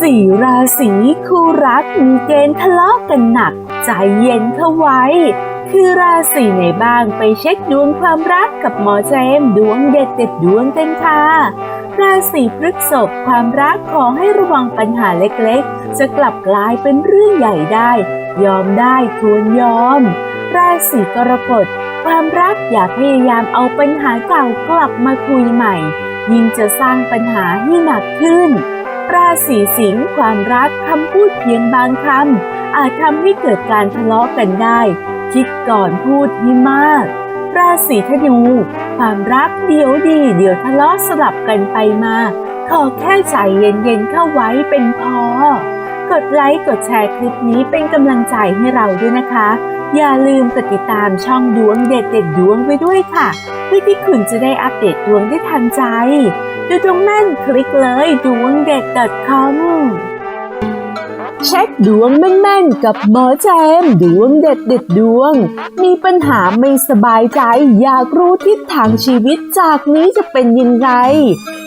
สี่ราศีคู่รักมีเกณฑ์ทะเลาะกันหนัก ใจเย็นเข้าไว้ คือราศีไหนบ้างไปเช็คดวงความรักกับหมอเจมดวงเด็ดเด็ดดวงกันค่ะราศีพฤษภความรักขอให้ระวังปัญหาเล็กๆ จะกลับกลายเป็นเรื่องใหญ่ได้ ยอมได้ควรยอม ราศีกรกฎความรักอย่าพยายามเอาปัญหาเก่ากลับมาคุยใหม่ ยิ่งจะสร้างปัญหาให้หนักขึ้น ราศีสิงห์ความรักคำพูดเพียงบางคำอาจทำให้เกิดการทะเลาะกันได้ คิดก่อนพูดให้มาก ราศีธนู ความรักเดี๋ยวดี เดี๋ยวทะเลาะสลับกันไปมา ขอแค่ใจเย็นๆเข้าไว้เป็นพอ กดไลค์กดแชร์คลิปนี้เป็นกำลังใจให้เราด้วยนะคะ อย่าลืมกดติดตามช่องดวงเด็ดเด็ดดวงไว้ด้วยค่ะเพื่อที่คุณจะได้อัปเดตดวงได้ทันใจ ดูตรงนั้นคลิกเลยดวงเด็ด .com เช็คดวงแม่นๆกับหมอแจมดวงเด็ดเด็ดดวง มีปัญหาไม่สบายใจ อยากรู้ทิศทางชีวิตจากนี้จะเป็นยังไง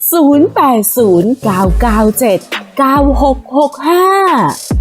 080 997 9665